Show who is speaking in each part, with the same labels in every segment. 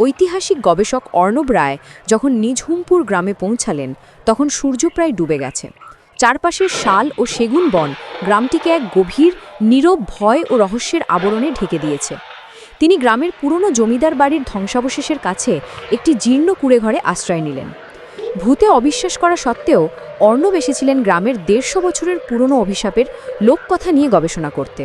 Speaker 1: ঐতিহাসিক গবেষক অর্ণব রায় যখন নিঝুমপুর গ্রামে পৌঁছালেন, তখন সূর্য প্রায় ডুবে গেছে। চারপাশের শাল ও সেগুন বন গ্রামটিকে এক গভীর, নীরব ভয় ও রহস্যের আবরণে ঢেকে দিয়েছে। তিনি গ্রামের পুরনো জমিদার বাড়ির ধ্বংসাবশেষের কাছে একটি জীর্ণ কুড়েঘরে আশ্রয় নিলেন। ভূতে অবিশ্বাস করা সত্ত্বেও অর্ণব এসেছিলেন গ্রামের দেড়শো বছরের পুরনো অভিশাপের লোককথা নিয়ে গবেষণা করতে।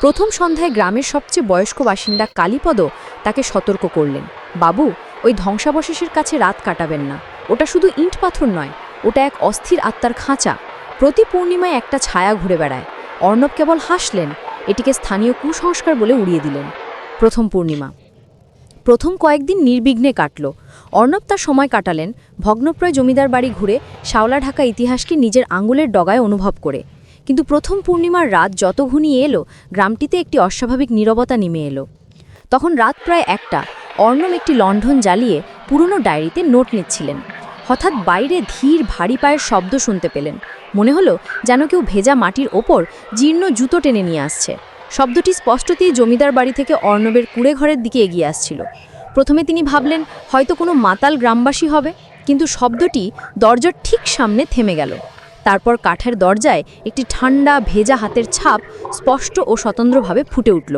Speaker 1: প্রথম সন্ধ্যায় গ্রামের সবচেয়ে বয়স্ক বাসিন্দা কালীপদ তাকে সতর্ক করলেন। বাবু, ওই ধ্বংসাবশেষের কাছে রাত কাটাবেন না। ওটা শুধু ইট পাথর নয়, ওটা এক অস্থির আত্মার খাঁচা। প্রতি পূর্ণিমায় একটা ছায়া ঘুরে বেড়ায়। অর্ণব কেবল হাসলেন, এটিকে স্থানীয় কুসংস্কার বলে উড়িয়ে দিলেন। প্রথম পূর্ণিমা। প্রথম কয়েকদিন নির্বিঘ্নে কাটল। অর্ণব তার সময় কাটালেন, ভগ্নপ্রয় জমিদার বাড়ি ঘুরে শাওলা ঢাকা ইতিহাসকে নিজের আঙুলের ডগায় অনুভব করে। কিন্তু প্রথম পূর্ণিমার রাত যত ঘনিয়ে এলো, গ্রামটিতে একটি অস্বাভাবিক নীরবতা নেমে এলো। তখন রাত প্রায় একটা, অর্ণব একটি লণ্ঠন জ্বালিয়ে পুরনো ডায়েরিতে নোট নিচ্ছিলেন। হঠাৎ বাইরে ধীর ভারী পায়ের শব্দ শুনতে পেলেন। মনে হলো যেন কেউ ভেজা মাটির ওপর জীর্ণ জুতো টেনে নিয়ে আসছে। শব্দটি স্পষ্টতই জমিদার বাড়ি থেকে অর্ণবের কুড়ে ঘরের দিকে এগিয়ে আসছিল। প্রথমে তিনি ভাবলেন, হয়তো কোনো মাতাল গ্রামবাসী হবে। কিন্তু শব্দটি দরজার ঠিক সামনে থেমে গেল। তারপর কাঠের দরজায় একটি ঠান্ডা, ভেজা হাতের ছাপ স্পষ্ট ও স্বতন্ত্রভাবে ফুটে উঠল।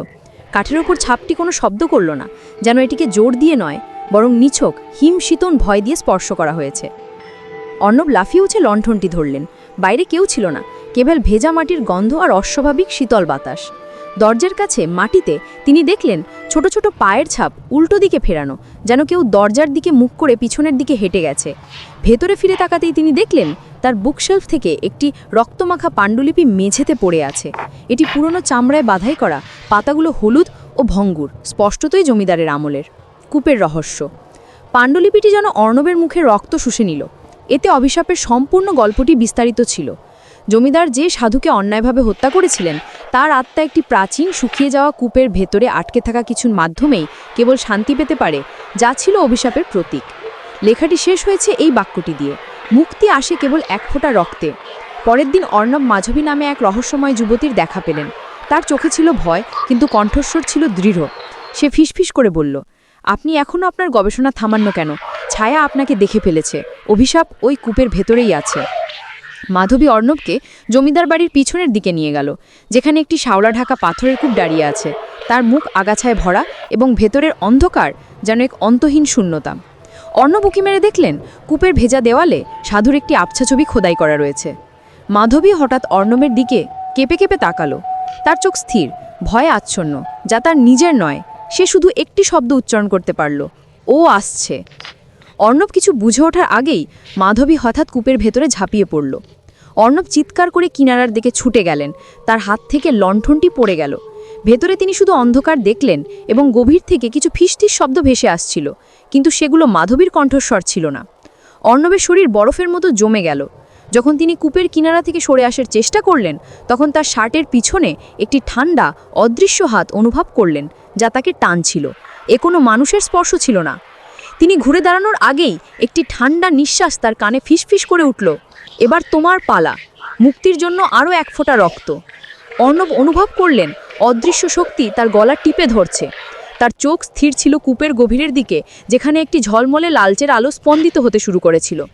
Speaker 1: কাঠের ওপর ছাপটি কোনো শব্দ করল না, যেন এটিকে জোর দিয়ে নয়, বরং নিছক হিমশীতন ভয় দিয়ে স্পর্শ করা হয়েছে। অর্ণব লাফিয়ে উঠে লণ্ঠনটি ধরলেন। বাইরে কেউ ছিল না, কেবল ভেজা মাটির গন্ধ আর অস্বাভাবিক শীতল বাতাস। দরজার কাছে, মাটিতে, তিনি দেখলেন ছোট ছোট পায়ের ছাপ উল্টো দিকে ফেরানো, যেন কেউ দরজার দিকে মুখ করে পিছনের দিকে হেঁটে গেছে। ভেতরে ফিরে তাকাতেই তিনি দেখলেন তার বুকশেলফ থেকে একটি রক্তমাখা পাণ্ডুলিপি মেঝেতে পড়ে আছে। এটি পুরনো চামড়ায় বাধাই করা, পাতাগুলো হলুদ ও ভঙ্গুর, স্পষ্টতই জমিদারের আমলের। কূপের রহস্য। পাণ্ডুলিপিটি যেন অর্ণবের মুখে রক্ত শুষে নিল। এতে অভিশাপের সম্পূর্ণ গল্পটি বিস্তারিত ছিল। জমিদার যে সাধুকে অন্যায়ভাবে হত্যা করেছিলেন, তার আত্মা একটি প্রাচীন শুকিয়ে যাওয়া কূপের ভেতরে আটকে থাকা কিছুর মাধ্যমেই কেবল শান্তি পেতে পারে, যা ছিল অভিশাপের প্রতীক। লেখাটি শেষ হয়েছে এই বাক্যটি দিয়ে। মুক্তি আসে কেবল এক ফোঁটা রক্তে। পরের দিন অর্ণব মাধবী নামে এক রহস্যময় যুবতীর দেখা পেলেন। তার চোখে ছিল ভয়, কিন্তু কণ্ঠস্বর ছিল দৃঢ়। সে ফিসফিস করে বলল, আপনি এখনও আপনার গবেষণা থামান্য কেন? ছায়া আপনাকে দেখে ফেলেছে। অভিশাপ ওই কূপের ভেতরেই আছে। মাধবী অর্ণবকে জমিদার বাড়ির পিছনের দিকে নিয়ে গেল, যেখানে একটি শাওলা ঢাকা পাথরের কূপ দাঁড়িয়ে আছে। তার মুখ আগাছায় ভরা এবং ভেতরের অন্ধকার যেন এক অন্তহীন শূন্যতা। অর্ণব উকি মেরে দেখলেন, কূপের ভেজা দেওয়ালে সাধুর একটি আবছা ছবি খোদাই করা রয়েছে। মাধবী হঠাৎ অর্ণবের দিকে কেঁপে কেঁপে তাকালো। তার চোখ স্থির, ভয়ে আচ্ছন্ন, যা তার নিজের নয়, সে শুধু একটি শব্দ উচ্চারণ করতে পারল। ও আসছে। অর্ণব কিছু বুঝে ওঠার আগেই মাধবী হঠাৎ কূপের ভেতরে ঝাঁপিয়ে পড়ল। অর্ণব চিৎকার করে কিনারার দিকে ছুটে গেলেন। তার হাত থেকে লণ্ঠনটি পড়ে গেল। ভেতরে তিনি শুধু অন্ধকার দেখলেন এবং গভীর থেকে কিছু ফিসটির শব্দ ভেসে আসছিল, কিন্তু সেগুলো মাধবীর কণ্ঠস্বর ছিল না। অর্ণবের শরীর বরফের মতো জমে গেল। যখন তিনি কূপের কিনারা থেকে সরে আসার চেষ্টা করলেন, তখন তার শার্টের পিছনে একটি ঠান্ডা অদৃশ্য হাত অনুভব করলেন, যা তাকে টানছিল। এ কোনো মানুষের স্পর্শ ছিল না। তিনি ঘুরে দাঁড়ানোর আগেই একটি ঠান্ডা নিঃশ্বাস তার কানে ফিসফিস করে উঠল, এবার তোমার পালা। মুক্তির জন্য আরও এক ফোঁটা রক্ত। অর্ণব অনুভব করলেন অদৃশ্য শক্তি তার গলা টিপে ধরছে। তার চোখ স্থির ছিল কূপের গভীরের দিকে, যেখানে একটি ঝলমলে লালচের আলো স্পন্দিত হতে শুরু করেছিল।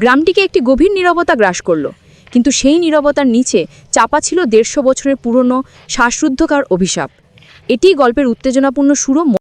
Speaker 1: গ্রামটিকে একটি গভীর নিরবতা গ্রাস করল, কিন্তু সেই নিরবতার নিচে চাপা ছিল দেড়শো বছরের পুরনো শ্বাসরুদ্ধকার অভিশাপ। এটি গল্পের উত্তেজনাপূর্ণ সুরো